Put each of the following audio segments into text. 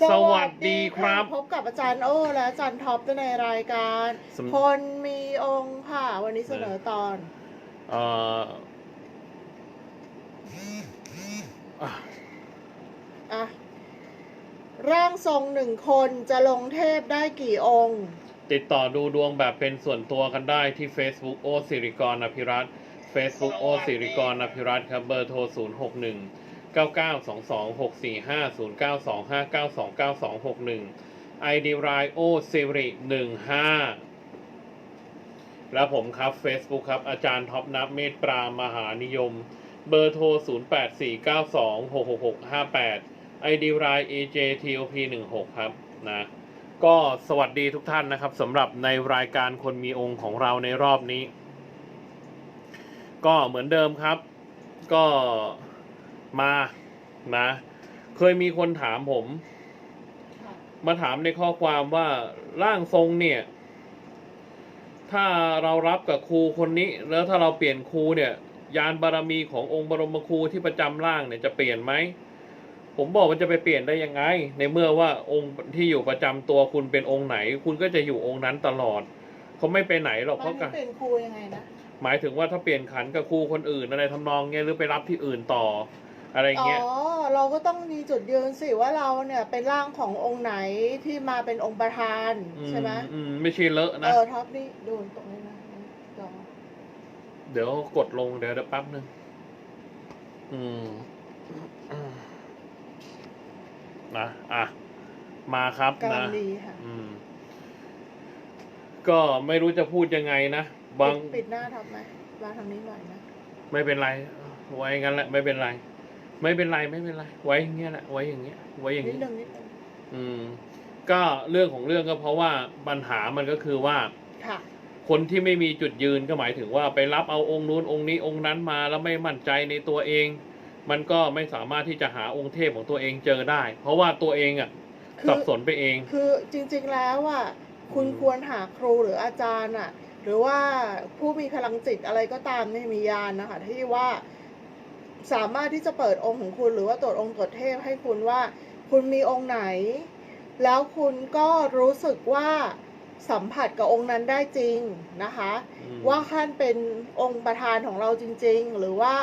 สวัสดีครับ พบกับอาจารย์โอ้และอาจารย์ท็อปในรายการ สำ คนมีองค์ค่ะ วันนี้เสนอตอน เอ่ออะอะ ร่างทรงหนึ่งคนจะลงเทพได้กี่องค์ ติดต่อดูดวงแบบเป็นส่วนตัวกันได้ที่ Facebook โอสิริกรอภิรัตน์ Facebook โอสิริกรอภิรัตน์ครับเบอร์โทร 0 6 1 9 9 2 2 6 4 5 0 9 2 5 9 2 9 2 6 1 ID รายโอสิริ15แล้วผมครับ Facebook ครับ อาจารย์ท็อปนับเมตปรามหานิยม เบอร์โทร 0 8 4 9 2 6 6 6 5 8 ID ราย AJTOP 16ครับนะก็สวัสดีทุกท่านนะครับสำหรับในรายการคนมีองค์ของเราในรอบนี้ ก็เหมือนเดิมครับ ก็ มานะ เคยมีคนถามผม มาถามในข้อความว่าร่างทรงเนี่ย ถ้าเรารับกับครูคนนี้ แล้วถ้าเราเปลี่ยนครูเนี่ย ยานบารมีขององค์บรมครูที่ประจำร่างเนี่ยจะเปลี่ยนไหมผมบอกมันจะไปเปลี่ยนได้ยังไง ในเมื่อว่าองค์ที่อยู่ประจำตัวคุณเป็นองค์ไหน คุณก็จะอยู่องค์นั้นตลอดเขาไม่ไปไหนหรอกมันเขาก็เป็นครูยังไงนะหมายถึงว่าถ้าเปลี่ยนขันกับครูคนอื่นอะไรทำนองเงี้ยหรือไปรับที่อื่นต่อ อะไรอ๋อเงี้ยเราก็ต้องมีจุดยืนสิว่าเราเนี่ยเป็นร่างขององค์ไหนที่มาเป็นองค์ประธานอืมใช่ไหมอืมไม่ใช่เลอะเอนะอท็อปนี่ดูตรงนี้นะจอเดี๋ยวกดลงเดี๋ยวเดี๋ยวแป๊บนึง อืมอืมนะอะ มาครับกำลันะงดีค่ะอืม ก็ไม่รู้จะพูดยังไงนะบางปิดปิดหน้าท็อปไหมมาทางนี้หน่อยนะ ไม่เป็นไร ไว้งั้นแหละไม่เป็นไร ไม่เป็นไรไม่เป็นไร ไว้อย่างเงี้ยแหละไว้อย่างเงี้ย ไว้อย่างนิดนี้นึงนิดนึงอืม ก็เรื่องของเรื่องก็เพราะว่าปัญหามันก็คือว่า ค่ะ คนที่ไม่มีจุดยืนก็หมายถึงว่าไปรับเอาองค์นู้นองค์นี้องค์นั้นมาแล้วไม่มั่นใจในตัวเอง มันก็ไม่สามารถที่จะหาองค์เทพของตัวเองเจอได้ เพราะว่าตัวเองอะคือ สับสนไปเอง คือจริงๆแล้วอะคุณอืมควรหาครูหรืออาจารย์อะ หรือว่าผู้มีพลังจิตอะไรก็ตามในมียานนะคะที่ว่า สามารถที่จะเปิดองค์ของคุณ หรือว่าตรวจองค์ตรวจเทพให้คุณว่า คุณมีองค์ไหน แล้วคุณก็รู้สึกว่าสัมผัสกับองค์นั้นได้จริงนะคะอืมว่าท่านเป็นองค์ประธานของเราจริง ๆ หรือว่า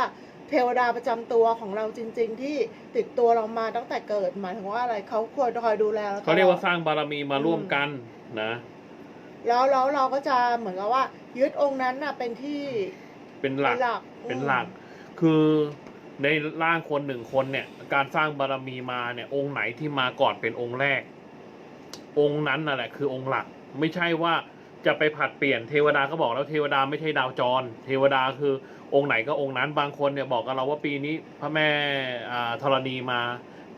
เทวดาประจำตัวของเราจริง ๆ ที่ติดตัวเรามาตั้งแต่เกิดหมายถึงว่าอะไรเขาควรคอยดูแลเราตลอดเขาเรียกว่าสร้างบารมีมาร่วมกันนะแล้วแล้วเราก็จะเหมือนกับว่า ยึดองค์นั้นน่ะเป็นที่เป็นหลักเป็นหลักเป็นหลักคือ ในร่างคนหนึ่งคนเนี่ย การสร้างบารมีมาเนี่ย องค์ไหนที่มาก่อนเป็นองค์แรก องค์นั้นน่ะแหละคือองค์หลัก ไม่ใช่ว่าจะไปผัดเปลี่ยนเทวดาก็บอกแล้วเทวดาไม่ใช่ดาวจร เทวดาคือองค์ไหนก็องค์นั้นบางคนเนี่ยบอกกับเราว่าปีนี้พระแม่อ่าธรณีมา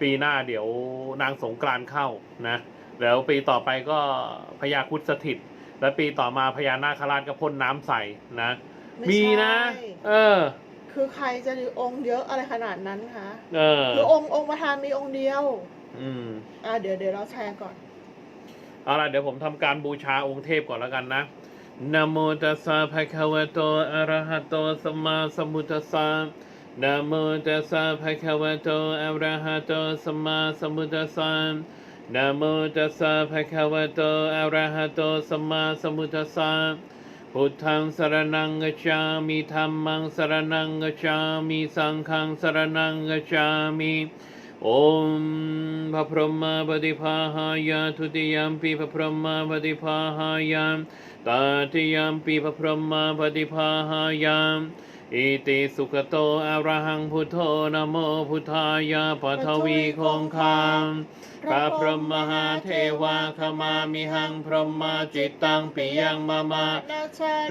ปีหน้าเดี๋ยวนางสงกรานต์เข้านะแล้วปีต่อไปก็พญาครุดสถิต แล้วปีต่อมาพญานาคราชก็พ่นน้ำใส่นะไมีนะใช่เออ คือใครจะมีองค์เยอะอะไรขนาดนั้นคะเออคือองค์องค์ประธานมีองค์เดียว อืม อ่าเดี๋ยวเดี๋ยวเราแชร์ก่อน เอาล่ะเดี๋ยวผมทำการบูชาองค์เทพก่อนแล้วกันนะนะโมตัสสะภะคะวะโตอะระหะโตสัมมาสัมพุทธัสสะนะโมตัสสะภะคะวะโตอะระหะโตสัมมาสัมพุทธัสสะนะโมตัสสะภะคะวะโตอะระหะโตสัมมาสัมพุทธัสสะ พุทธังสรณังกัจฉามิธัมมังสรณังกัจฉามิสังฆังสรณังกัจฉามิโอมพระพรหมปฏิภาหายาทุติยมปีพระพรหมปฏิภาหายามตาติยมปีพระพรหมปฏิภาหายาม อิติสุขโตอะระหังพุทโธนะโมพุทธายาปัทวีคงคามพระพรหมมหาเทวาขมามิหังพรหมจิตตังปิยังมะมะ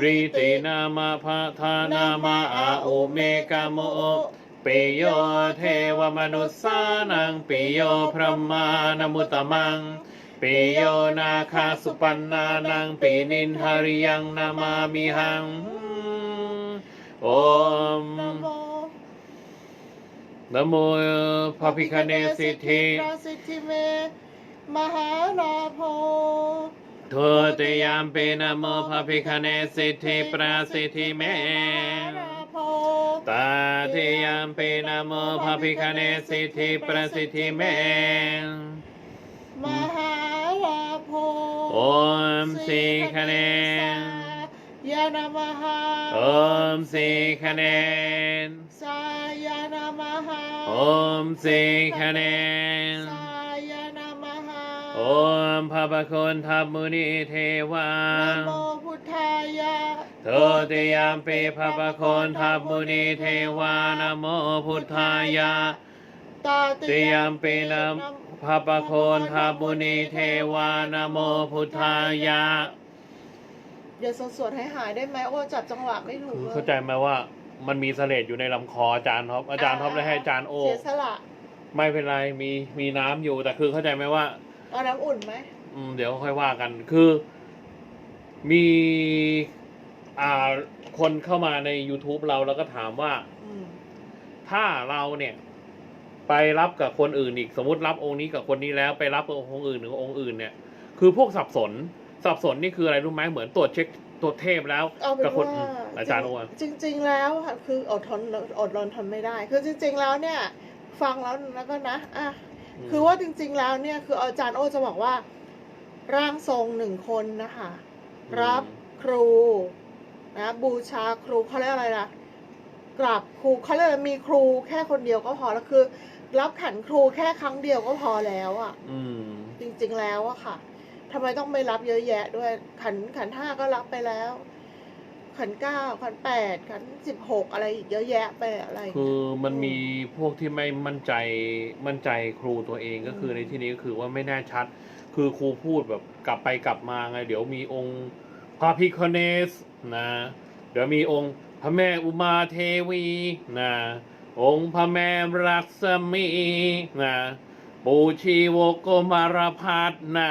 รีตินามาพาทานามาอาอุเมกาโมปิโยเทวมนุสสานังปิโยพระมานมุตตมังปิโยนาคาสุปันนานังปินินหาริยังนามามิหัง โอมนะโมนะโมพระพิคเนสิทธิพระสิทธิเม มหาลาโภทุติยามปีนะโมพระพิคเนสิทธิปราสิทธิเมลาโภตาทิยามปีนะโมภะพิคเนสิทธิประสิทธิเมโอมสี่คะแนนยานามาฮาโอมสี่คะแน นสายานามาฮาโอมสี่คะแนนสายานามาฮาโอมพระบคุณธรรมมุนีเทวานะโมพุทธายะโทติยามปีพระบคุณธรรมมุนีเทวานะโมพุทธายะตาติยามปีนะพระบคุณธรรมมุนีเทวานะโมพุทธายะ อย่าสวดๆให้หายได้ไหมโอ้จับจังหวะไม่ถูกคือเลยเข้าใจไหมว่ามันมีเสลดอยู่ในลำคออาจารย์ท็อปอาจารย์ท็อปได้ให้อาจารย์โอเสียสละไม่เป็นไรมีมีน้ำอยู่แต่คือเข้าใจไหมว่าเอาน้ำอุ่นไหมอืมเดี๋ยวค่อยว่ากันคือ มีอ่าคนเข้ามาใน YouTube เราแล้วก็ถามว่าอืมถ้าเราเนี่ย ไปรับกับคนอื่นอีก สมมติรับองค์นี้กับคนนี้แล้ว ไปรับกับองค์อื่นหรือองค์อื่นเนี่ย คือพวกสับสน สับสนนี่คืออะไรรู้ไหมเหมือนตรวจเช็คตรวจเทพแล้วเอาเป็นกับคนว่าอืมอาจารย์โอวาจริง ๆ แล้วค่ะคืออดทนอดรนทนไม่ได้ คือจริง ๆ แล้วเนี่ย ฟังแล้วแล้วก็นะอะคือว่าจริง ๆ แล้วเนี่ยคืออาจารย์โอจะบอกว่า ร่างทรงหนึ่งคนนะคะ รับครูนะบูชาครูเขาเรียกอะไรล่ะกราบครูเขาเรียกอะไรมีครูแค่คนเดียวก็พอแล้วคือ รับขันครูแค่ครั้งเดียวก็พอแล้วอะ่ะอืม จริง ๆ แล้วอะค่ะ ทำไมต้องไปรับเยอะแยะด้วย ขันขันห้าก็รับไปแล้ว ขันเก้าขันแปดขันสิบหกอะไรอีกเยอะแยะไปอะไรอย่างคืเงี้อยมันมีพวกที่ไม่มั่นใจมั่นใจครูตัวเองก็คืออืมในที่นี้ก็คือว่าไม่แน่ชัด คือครูพูดแบบกลับไปกลับมาไง เดี๋ยวมีองค์พระพิคเนสนะ เดี๋ยวมีองค์พระแม่อุมาเทวีนะ องค์พระแม่รักษมีนะ ปูชีโวโกมารพัฒนะนะ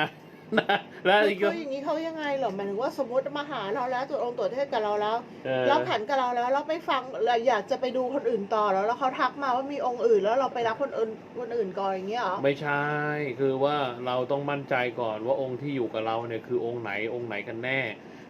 แล้วคืออีก คืก็ออย่างนี้เขายังไงเหรอหมายถึงว่าสมมติมาหาเราแล้วตรวจองค์ตรวจเทศกับเราแล้วเออรับขันกับเราแล้วเราไม่ฟังเราอยากจะไปดูคนอื่นต่อแล้วแล้วเขาทักมาว่ามีองค์อื่นแล้วเราไปรับคนอื่นคนอื่นก่อนอย่างเงี้ยเหรอไม่ใช่คือว่าเราต้องมั่นใจก่อนว่าองค์ที่อยู่กับเราเนี่ยคือองค์ไหนองค์ไหนกันแน่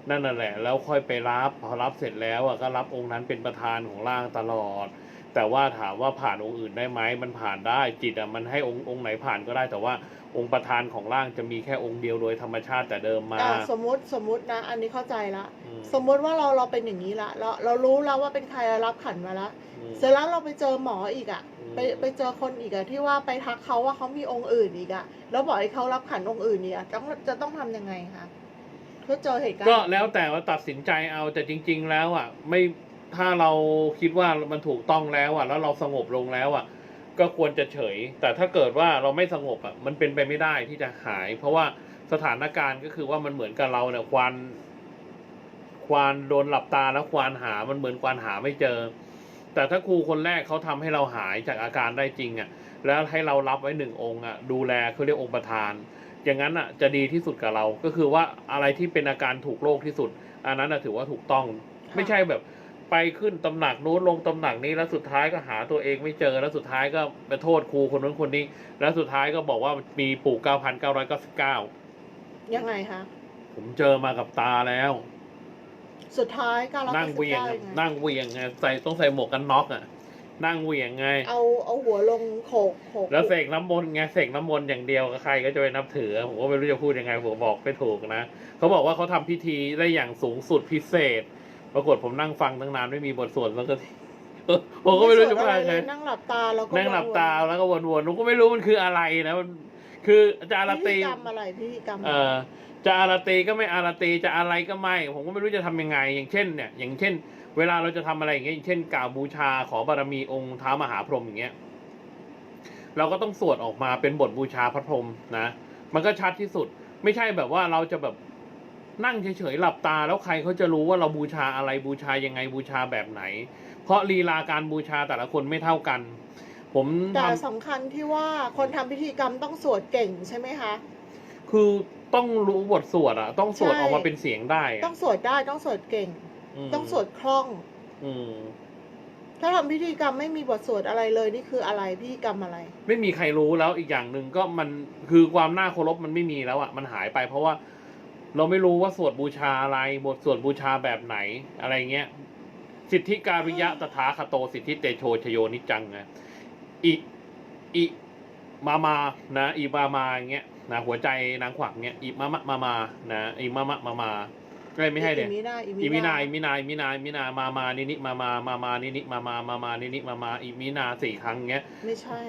นั่นน่ะแหละ แล้วค่อยไปรับพอรับเสร็จแล้วอะก็รับองค์นั้นเป็นประธานของร่างตลอด แต่ว่าถามว่าผ่านองค์อื่นได้ไหมมันผ่านได้จิตอะมันให้องค์องค์ไหนผ่านก็ได้ แต่ว่าองค์ประธานของร่างจะมีแค่องค์เดียวโดยธรรมชาติแต่เดิมมา อะสมมติสมมตินะ อันนี้เข้าใจละ อืม สมมติว่าเราเราเป็นอย่างนี้ละเราเรารู้แล้วว่าเป็นใครเรารับขันมาละ อืม เสร็จแล้วเราไปเจอหมออีกอะอืม ไปไปเจอคนอีกอะที่ว่าไปทักเขาว่าเขามีองค์อื่นอีกอะแล้วบอกให้เขารับขันองค์อื่นเนี่ยต้องจะต้องทำยังไงคะเพื่อเจอเหตุการณ์ก็แล้วแต่ว่าตัดสินใจเอาแต่จริง ๆ แล้วอะไม่ ถ้าเราคิดว่ามันถูกต้องแล้วอะ แล้วเราสงบลงแล้วอะ ก็ควรจะเฉย แต่ถ้าเกิดว่าเราไม่สงบอะมันเป็นไปไม่ได้ที่จะหาย เพราะว่าสถานการณ์ก็คือว่ามันเหมือนกับเราเนี่ยควานควานโดนหลับตาแล้วควานหามันเหมือนควานหาไม่เจอ แต่ถ้าครูคนแรกเขาทำให้เราหายจากอาการได้จริงอะ แล้วให้เรารับไว้หนึ่งองค์อะดูแลเขาเรียกองค์ประธาน อย่างนั้นอะจะดีที่สุดกับเราก็คือว่าอะไรที่เป็นอาการถูกโรคที่สุด อันนั้นอะถือว่าถูกต้องไม่ใช่แบบ ไปขึ้นตำหนักนู้นลงตำหนักนี้แล้วสุดท้ายก็หาตัวเองไม่เจอแล้วสุดท้ายก็ไปโทษครูคนนู้นคนนี้ แล้วสุดท้ายก็บอกว่ามีปู่เก้าพันเก้าร้อยเก้าสิบเก้ายังไงคะผมเจอมากับตาแล้ว สุดท้ายการรับนั่งเหวียงยังไงนั่งเหวียงไงใส่ต้องใส่หมวกกันน็อกอะนั่งเหวียงไง เอาเอาหัวลงโขกโขกแล้วเสกน้ำมนต์ไงเสกน้ำมนต์อย่างเดียวกับใครก็จะไปนับถือ ผมก็ไม่รู้จะพูดยังไงผมบอกไม่ถูกนะเขาบอกว่าเขาทำพิธีได้อย่างสูงสุดพิเศษ ปรากฏผมนั่งฟังตั้งนานไม่มีบทสวดสักทีเออผมก็ไม่รู้จะพูดยังไงนั่งหลับตาแล้วก็นั่งหลับตาวนแล้วก็วนๆผมก็ไม่รู้มันคืออะไรนะมันคือจะอาราๆพิตีธีกรรมอะไรพิธีกรรมเอ่อจะอาราตีก็ไม่อาราตีจะอะไรก็ไม่ ผมก็ไม่รู้จะทำยังไง อย่างเช่นเนี่ย อย่างเช่น เวลาเราจะทำอะไรอย่างเงี้ยอย่างเช่นกล่าวบูชาขอบารมีองค์ท้ามหาพรหมอย่างเงี้ยเราก็ต้องสวดออกมาเป็นบทบูชาพระพรหมนะ มันก็ชัดที่สุด ไม่ใช่แบบว่าเราจะแบบ นั่งเฉยๆหลับตาแล้วใครเขาจะรู้ว่าเราบูชาอะไรบูชายังไงบูชาแบบไหน เพราะลีลาการบูชาแต่ละคนไม่เท่ากัน ผมแต่ทำ สำคัญที่ว่าคนทำพิธีกรรมต้องสวดเก่งใช่ไหมคะ คือต้องรู้บทสวดอะต้องสวดใช่ ออกมาเป็นเสียงได้อะต้องสวดได้ต้องสวดเก่ง มต้องสวดคล่อง อืมถ้าทำพิธีกรรมไม่มีบทสวดอะไรเลยนี่คืออะไรพิธีกรรมอะไร ไม่มีใครรู้แล้วอีกอย่างหนึ่งก็มันคือความน่าเคารพมันไม่มีแล้วอะมันหายไปเพราะว่า เราไม่รู้ว่าสวดบูชาอะไร บทสวดบูชาแบบไหนอะไรเงี้ย สิทธิการิยะตถาคโตสิทธิเตโชชโยนิจจังไงอิอิมามานะอีมามาอย่างเงี้ยนะหัวใจนางขวักเงี้ยอีมามะมามานะอีมามะมามาก็ไม่ให้เด็อีมินาอีอีมินานาอีมินาอีมินาอีมินามามานินิมามามามานินิมามามามานินิมามาอีมินาสี่ครั้งเงี้ย ไม่ใช่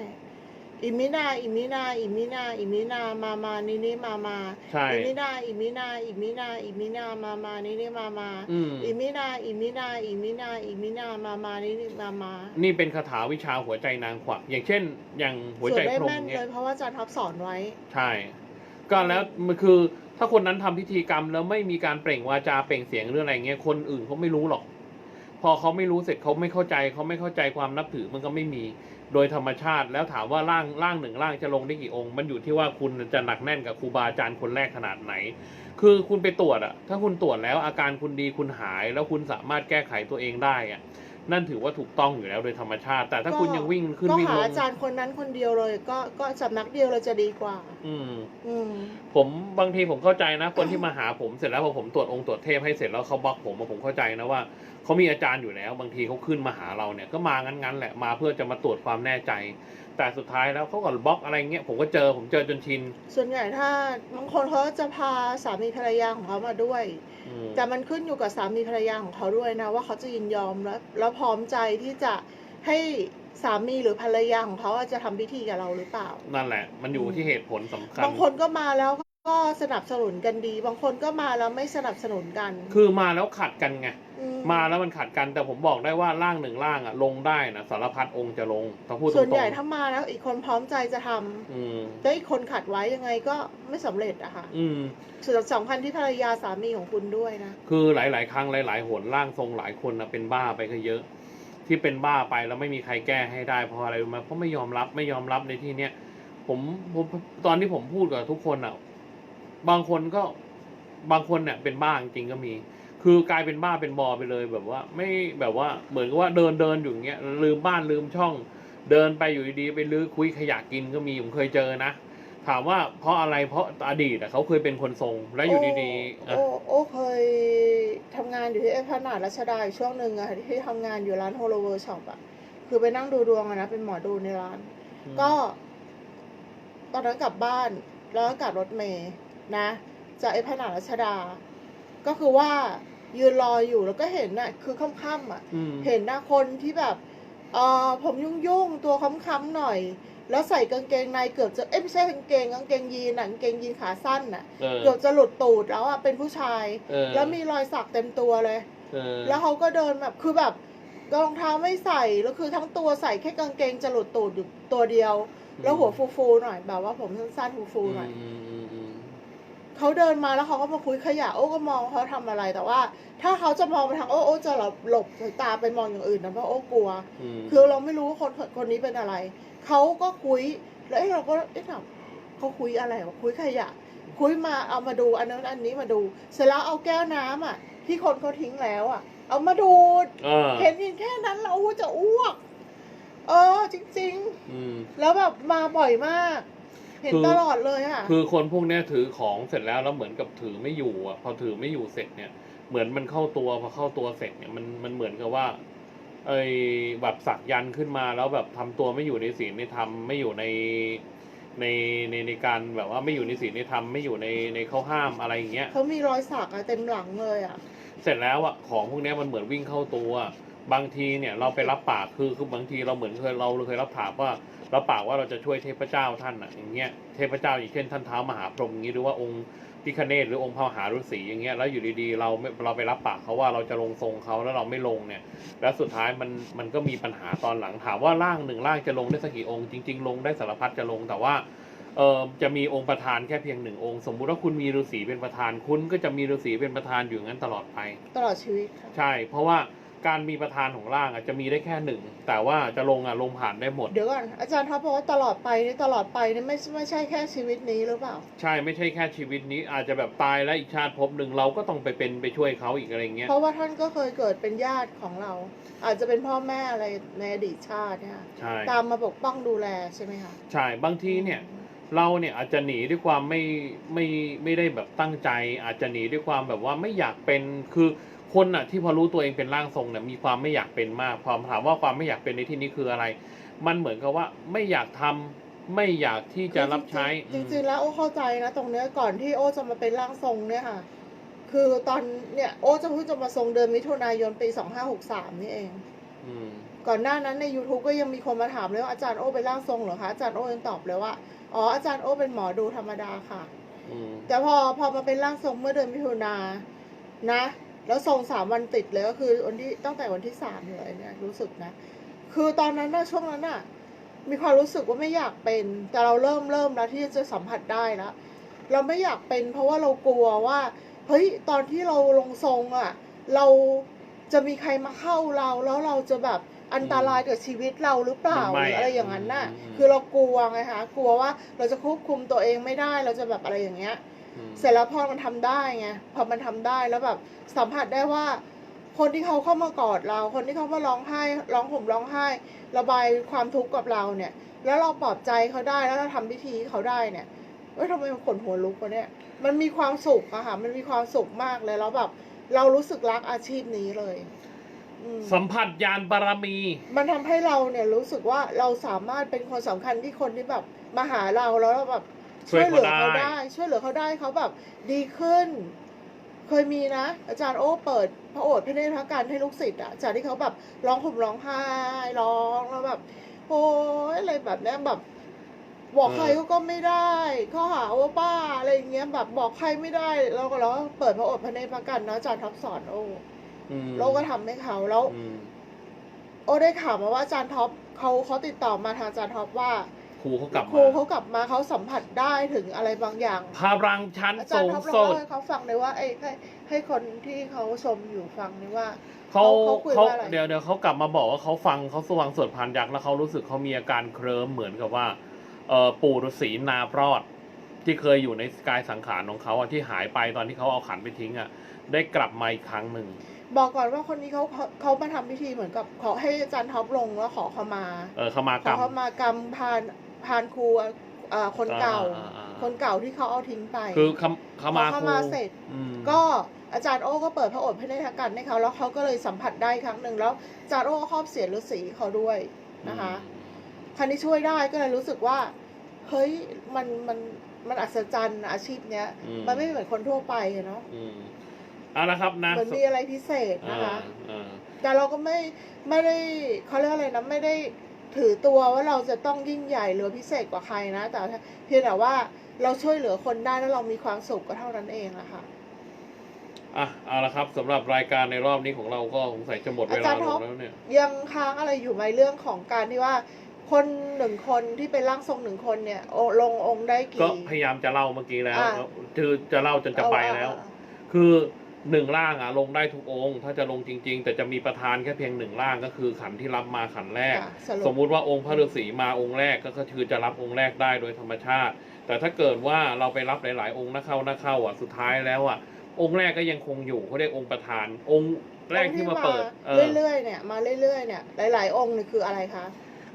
อิมินา อิมินา อิมินา อิมินา มามานินิมามา ใช่ อิมินา อิมินา อิมินา อิมินา มามานินิมามา อืม อิมินา อิมินา อิมินา อิมินา มามานินิมามานี่เป็นคาถาวิชาหัวใจนางขวักอย่างเช่น อย่างหัวส่วใจนได้พรหมแม่นเงี้เลย ยเพราะว่าอาจารย์ท็อปสอนไว้ ใช่ ก็แล้วมันคือ ถ้าคนนั้นทำพิธีกรรมแล้วไม่มีการเปล่งวาจาเปล่งเสียงหรืออะไรเงี้ยคนอื่นเขาไม่รู้หรอก พอเขาไม่รู้เสร็จเขาไม่เข้าใจเขาไม่เข้าใจความนับถือมันก็ไม่มี โดยธรรมชาติแล้วถามว่าร่างร่างหนึ่งร่างจะลงได้กี่องค์ มันอยู่ที่ว่าคุณจะหนักแน่นกับครูบาอาจารย์คนแรกขนาดไหน คือคุณไปตรวจอะถ้าคุณตรวจแล้วอาการคุณดีคุณหาย แล้วคุณสามารถแก้ไขตัวเองได้อะ นั่นถือว่าถูกต้องอยู่แล้วโดยธรรมชาติ แต่ถ้าคุณยังวิ่งขึ้นก็วิ่งหาลงอาจารย์คนนั้นคนเดียวเลย ก็ก็สำนักเดียวเลยจะดีกว่า อืม อืม ผมบางทีผมเข้าใจนะ คนที่มาหาผมเสร็จแล้วพอผมตรวจองค์ตรวจเทพให้เสร็จแล้วเขาบล็อกผมอะผมเข้าใจนะว่าเขามีอาจารย์อยู่แล้ว บางทีเขาขึ้นมาหาเราเนี่ยก็มางั้นๆแหละมาเพื่อจะมาตรวจความแน่ใจ แต่สุดท้ายแล้วเขาก็บล็อกอะไรเงี้ยผมก็เจอผมเจอจนชินส่วนใหญ่ถ้าบางคนเขาจะพาสามีภรรยาของเขามาด้วย อืมแต่มันขึ้นอยู่กับสามีภรรยาของเขาด้วยนะ ว่าเขาจะยินยอมแล้วแล้วพร้อมใจที่จะให้สามีหรือภรรยาของเขาจะทำพิธีกับเราหรือเปล่า นั่นแหละ มันอยู่ที่เหตุผลสำคัญ บางคนก็มาแล้ว ก็สนับสนุนกันดี บางคนก็มาแล้วไม่สนับสนุนกัน คือมาแล้วขัดกันไง อืมาแล้วมันขัดกันแต่ผมบอกได้ว่าร่างหนึ่งร่างอะลงได้นะสารพัดองค์จะลงถ้าพูดตรงๆส่วนใหญ่ถ้ามาแล้วอีกคนพร้อมใจจะทำอืม แต่อีกคนขัดไว้ยังไงก็ไม่สำเร็จอะค่ะอืม ส่วนสำคัญที่ภรรยาสามีของคุณด้วยนะ คือหลาย ๆ ครั้งหลาย ๆ หนร่างทรงหลายคนนะเป็นบ้าไปก็เยอะ ที่เป็นบ้าไปแล้วไม่มีใครแก้ให้ได้เพราะอะไรรู้ไหมเพราะไม่ยอมรับไม่ยอมรับในที่เนี้ยผมผมตอนที่ผมพูดกับทุกคนอะ บางคนก็บางคนเนี่ยเป็นบ้าจริงๆก็มี คือกลายเป็นบ้าเป็นบอไปเลยแบบว่า ไม่แบบว่าเหมือนกับว่าเดินเดินอยู่อย่างเงี้ยลืมบ้านลืมช่อง เดินไปอยู่ดีๆไปลื้อคุยขยะกินก็มีผมเคยเจอนะถามว่าเพราะอะไรเพราะอดีตอะเขาเคยเป็นคนทรงแล้วอยู่ดีๆอะโอ้โอ้เคยทำงานอยู่ที่เอพนาดรัชดาอีกช่วงหนึ่งอะค่ะที่ทำงานอยู่ร้านโฮโลเวอร์ช็อปอะคือไปนั่งดูดวงอะนะเป็นหมอดูในร้าน ก็ ตอนนั้นกลับบ้านแล้วก็กลับรถเมย์ นะจากเอพนาดรัชดา ก็คือว่ายืนรออยู่แล้วก็เห็นน่ะ คือค่ำๆอะอืม เห็นหน้าคนที่แบบเออผมยุ่งๆ ตัวค้ำๆหน่อย แล้วใส่กางเกงในเกือบจะเอ้ยไม่ใช่กางเกงกางเกงยีนน่ะกางเกงยีนขาสั้นน่ะ เออเกือบจะหลุดตูดแล้วอะเป็นผู้ชาย เออแล้วมีรอยสักเต็มตัวเลย เออแล้วเขาก็เดินแบบคือแบบรองเท้าไม่ใส่แล้วคือทั้งตัวใส่แค่กางเกงจะหลุดตูดอยู่ตัวเดียว แล้วหัวฟูๆหน่อยแบบว่าผมสั้นๆฟูๆหน่อยอืมอืมอืม เขาเดินมาแล้วเขาก็มาคุยขยะโอ้ก็มองเขาทำอะไรแต่ว่า ถ้าเขาจะมองไปทางโอ้โอ้จะหลบหลบสายตาไปมองอย่างอื่นนะเพราะโอ้กลัวอืมคือเราไม่รู้ว่าคนคนนี้เป็นอะไรเขาก็คุยแล้วเอ้เราก็เอ๊ะถามเขาคุยอะไรวะคุยขยะ คุยมาเอามาดูอันนั้นอันนี้มาดู เสร็จแล้วเอาแก้วน้ำอะ ที่คนเขาทิ้งแล้วอะ เอามาดูดเออเห็นเพียงแค่นั้นเราอู้จะอ้วก เออจริงอืมๆแล้วแบบมาบ่อยมาก เห็นคือตลอดเลยอะคือคนพวกเนี้ยถือของเสร็จแล้วแล้วเหมือนกับถือไม่อยู่อะ พอถือไม่อยู่เสร็จเนี่ย เหมือนมันเข้าตัวพอเข้าตัวเสร็จเนี่ยมันมันเหมือนกับว่าไอ้แบบสักยันต์ขึ้นมาแล้วแบบทำตัวไม่อยู่ในศีลในธรรมไม่อยู่ในในในในการแบบว่าไม่อยู่ในศีลในธรรมไม่อยู่ในในข้อห้ามอะไรอย่างเงี้ยเขามีรอยสักอะเต็มหลังเลยอะเสร็จแล้วอะของพวกเนี้ยมันเหมือนวิ่งเข้าตัว บางทีเนี่ยเราไปรับปากคือคือบางทีเราเหมือนเคยเราเคยรับปากว่า รับปากว่าเราจะช่วยเทพเจ้าท่านอะอย่างเงี้ยเทพเจ้าอย่างเช่นท่านเท้ามหาพรหมอย่างงี้หรือว่าองค์พิคเนตหรือองค์พระมหาฤาษีอย่างเงี้ยแล้วอยู่ดีๆเราไม่เราไปรับปากเขาว่าเราจะลงทรงเขาแล้วเราไม่ลงเนี่ย แล้วสุดท้ายมันมันก็มีปัญหาตอนหลังถามว่าร่างหนึ่งร่างจะลงได้สักกี่องค์จริง ๆ ลงได้สารพัดจะลงแต่ว่าเออจะมีองค์ประธานแค่เพียงหนึ่งองค์ สมมุติว่าคุณมีฤาษีเป็นประธาน คุณก็จะมีฤาษีเป็นประธานอยู่อย่างนั้นตลอดไป ตลอดชีวิตค่ะ ใช่ เพราะว่า การมีประธานของร่างอาจจะมีได้แค่หนึ่ง แต่ว่าจะลงอะลงผ่านได้หมด เดี๋ยวก่อนอาจารย์ท็อปบอกว่าตลอดไปนี่ตลอดไปนี่ไม่ไม่ใช่แค่ชีวิตนี้หรือเปล่า ใช่ไม่ใช่แค่ชีวิตนี้อาจจะแบบตายแล้วอีกชาติภพหนึ่งเราก็ต้องไปเป็นไปช่วยเขาอีกอะไรเงี้ยเพราะว่าท่านก็เคยเกิดเป็นญาติของเรา อาจจะเป็นพ่อแม่อะไรในอดีตชาติเนี่ยใช่ตามมาปกป้องดูแลใช่ไหมคะใช่บางทีเนี่ยเราเนี่ยอาจจะหนีด้วยความไม่ไม่ไม่ได้แบบตั้งใจ อาจจะหนีด้วยความแบบว่าไม่อยากเป็นคือ คนอะที่พอรู้ตัวเองเป็นร่างทรงเนี่ยมีความไม่อยากเป็นมากพอถามว่าความไม่อยากเป็นในที่นี้คืออะไร มันเหมือนกับว่าไม่อยากทำไม่อยากที่จะรับใช้จริงๆจริงๆแล้วโอ้เข้าใจนะ ตรงเนี้ยก่อนที่โอ้จะมาเป็นร่างทรงเนี่ยค่ะ คือตอนเนี่ยโอ้จะเพิ่งจะมาทรงเดือนมิถุนายนปี2563นี่เองอืมก่อนหน้านั้นใน YouTube ก็ยังมีคนมาถามเลยว่าอาจารย์โอ้เป็นร่างทรงเหรอคะอาจารย์โอ้ยังตอบเลยว่าอ๋ออาจารย์โอ้เป็นหมอดูธรรมดาค่ะอืมแต่พอพอมาเป็นร่างทรงเมื่อเดือนมิถุนายนนะ แล้วทรงสามวันติดเลยก็คือวันที่ตั้งแต่วันที่สามเลยเนี่ยรู้สึกนะ คือตอนนั้นนะช่วงนั้นน่ะมีความรู้สึกว่าไม่อยากเป็น แต่เราเริ่มเริ่มแล้วที่จะสัมผัสได้แล้วเราไม่อยากเป็นเพราะว่าเรากลัวว่าเฮ้ยตอนที่เราลงทรงอะ เราจะมีใครมาเข้าเราแล้วเราจะแบบอันตรายกับชีวิตเราหรือเปล่าไม่หรืออะไรอย่างนั้นน่ะอืมคือเรากลัวไงคะกลัวว่าเราจะควบคุมตัวเองไม่ได้เราจะแบบอะไรอย่างเงี้ยอืม เสร็จแล้วพอมันทำได้ไงพอมันทำได้แล้วแบบสัมผัสได้ว่า คนที่เขาเข้ามากอดเรา คนที่เขามาร้องไห้ร้องห่มร้องไห้ ระบายความทุกข์กับเราเนี่ย แล้วเราปลอบใจเขาได้แล้วเราทำพิธีให้เขาได้เนี่ยเอ้ยทำไมมันขนหัวลุกวะเนี่ย มันมีความสุขอะค่ะ มันมีความสุขมากเลยแล้วแบบเรารู้สึกรักอาชีพนี้เลยอืมสัมผัสยานบารมี มันทำให้เราเนี่ยรู้สึกว่าเราสามารถเป็นคนสำคัญที่คนที่แบบมาหาเราแล้วเราแบบ ช่วยเหลือเขาเขาได้ได้ ช่วยเหลือเขาได้เขาแบบดีขึ้น เคยมีนะ อาจารย์โอ้เปิดพระโอษฐ์พระเนตรพระกันให้ลูกศิษย์อะจากที่เขาแบบร้องห่มร้องไห้ร้องแล้วแบบโอ้ยอะไรแบบเนี้ยแบบ บอกใครเขาก็ไม่ได้เขาหาว่าบ้าอะไรอย่างเงี้ยแบบบอกใครไม่ได้แล้วก็แล้วเปิดพระโอษฐ์พระเนตรพระกันเนาะอาจารย์ท็อปสอนโอ้อืมโลกก็ทำให้เขาแล้วอืมโอ้ได้ข่าวมาว่าอาจารย์ท็อปเขาเขาติดต่อมาทางอาจารย์ท็อปว่า ครูเขากลับครูมาเขากลับมาเขาสัมผัสได้ถึงอะไรบางอย่าง พลังชั้นอาจารสูย์งท็อปลองสุดเล่าให้เขาฟังเลยว่าไอ้ให้ให้คนที่เขาชมอยู่ฟังนี่ว่า เขาเขาคุยเขาว่าอะไร เดี๋ยวเดี๋ยวเขากลับมาบอกว่าเขาฟังเขาสว่างสวดพานยักษ์แล้วเขารู้สึกเขามีอาการเคลิ้มเหมือนกับว่าเออปู่ฤาษีนาพรอด ที่เคยอยู่ในกายสังขารของเขาอะที่หายไปตอนที่เขาเอาขันไปทิ้งอะได้กลับมาอีกครั้งหนึ่งบอกก่อนว่าคนนี้เขาเขาเขามาทำพิธีเหมือนกับขอให้อาจารย์ท็อปลงแล้วขอเขามา เออเขามาขกรอรมเขามากรรมพาน พานครูอ่าคนเก่า อ่าอ่าอ่าคนเก่าที่เขาเอาทิ้งไป คือเขาเขามาพอเขาครูมาเสร็จ อืมก็อาจารย์โอ้ก็เปิดพระโอษฐ์พระเนตรกันให้เขาแล้วเขาก็เลยสัมผัสได้ครั้งหนึ่งแล้วอาจารย์โอ้ก็ครอบเสียนฤาษีเขาด้วยนะคะคันนี้ช่วยได้ก็เลยรู้สึกว่า เฮ้ยมันมันมันอัศจรรย์อาชีพเนี้ย อืมมันไม่เหมือนคนทั่วไปอะเนาะอืมเอาละครับนะเหมือนมีอะไรพิเศษนะคะ อ่าแต่เราก็ไม่ไม่ได้เขาเรียกอะไรนะไม่ได้ ถือตัวว่าเราจะต้องยิ่งใหญ่หรือพิเศษกว่าใครนะ แต่เพียงแต่ว่าเราช่วยเหลือคนได้แล้วเรามีความสุขก็เท่านั้นเองอะค่ะอะเอาละครับสำหรับรายการในรอบนี้ของเราก็สงสัยจะหมดเวอาลาจารย์ลท็อปงแล้วเนี่ยยังค้างอะไรอยู่ไหมเรื่องของการที่ว่าคนหนึ่งคนที่เป็นร่างทรงหนึ่งคนเนี่ยโอลงองค์ได้ก็กี่พยายามจะเล่าเมื่อกี้แล้วอ่าคือจะเล่าจนจะไปแล้วเอาคือ หนึ่งร่างอะลงได้ทุกองค์ ถ้าจะลงจริง ๆ แต่จะมีประธานแค่เพียงหนึ่งร่างก็คือขันที่รับมาขันแรกอะสรุสปมมุติว่าองค์พระฤาษีมาองค์แรกก็คือจะรับองค์แรกได้โดยธรรมชาติ แต่ถ้าเกิดว่าเราไปรับหลาย ๆ องค์นะเข้านะเข้าอะสุดท้ายแล้วอะองค์แรกก็ยังคงอยู่เขาเรียกองค์ประธาน องค์แรกที่มาเปิด เออ เรื่อยๆเนี่ยมาเรื่อยๆเนี่ยหลาย ๆ องค์นี่คืออะไรคะ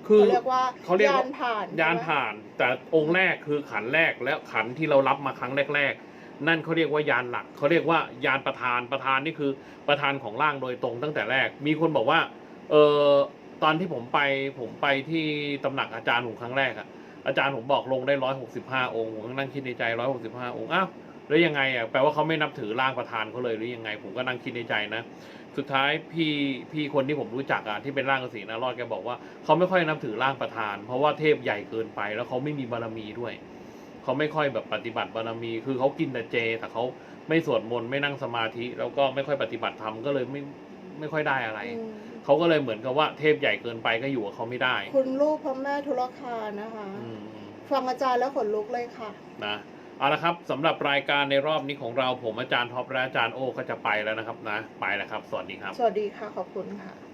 คือ เขาเรียกว่าเขาเรียกว่ายานผ่านยานใช่ไหม ผ่านแต่องค์แรกคือขันแรกและขันที่เรารับมาครั้งแรก ๆ นั่นเขาเรียกว่ายานหลักเขาเรียกว่ายานประธานประธานนี่คือประธานของร่างโดยตรงตั้งแต่แรก มีคนบอกว่าเออตอนที่ผมไปผมไปที่ตำหนักอาจารย์ผมครั้งแรกอะอาจารย์ผมบอกลงได้ร้อยหกสิบห้าองค์ผมก็นั่งคิดในใจร้อยหกสิบห้าองค์อ้าวแล้วยังไงอะแปลว่าเขาไม่นับถือร่างประธานเขาเลยหรือยังไง ผมก็นั่งคิดในใจนะ สุดท้ายพี่พี่คนที่ผมรู้จักอะที่เป็นร่างกสีนารอดแกบอกว่าเขาไม่ค่อยนับถือร่างประธาน เพราะว่าเทพใหญ่เกินไป แล้วเขาไม่มีบารมีด้วย เขาไม่ค่อยแบบปฏิบัติบารมี คือเขากินแต่เจ แต่เขาไม่สวดมนต์ไม่นั่งสมาธิ แล้วก็ไม่ค่อยปฏิบัติธรรมก็เลยไม่ไม่ค่อยได้อะไรอืมเขาก็เลยเหมือนกับว่าเทพใหญ่เกินไปก็อยู่กับเขาไม่ได้ คุณลูกพระแม่ธุรคานะคะอืมฟังอาจารย์แล้วขนลุกเลยค่ะนะเอาละครับสำหรับรายการในรอบนี้ของเราผมอาจารย์ท็อปและอาจารย์โอก็จะไปแล้วนะครับนะ ไปแล้วครับ สวัสดีครับ สวัสดีค่ะขอบคุณค่ะ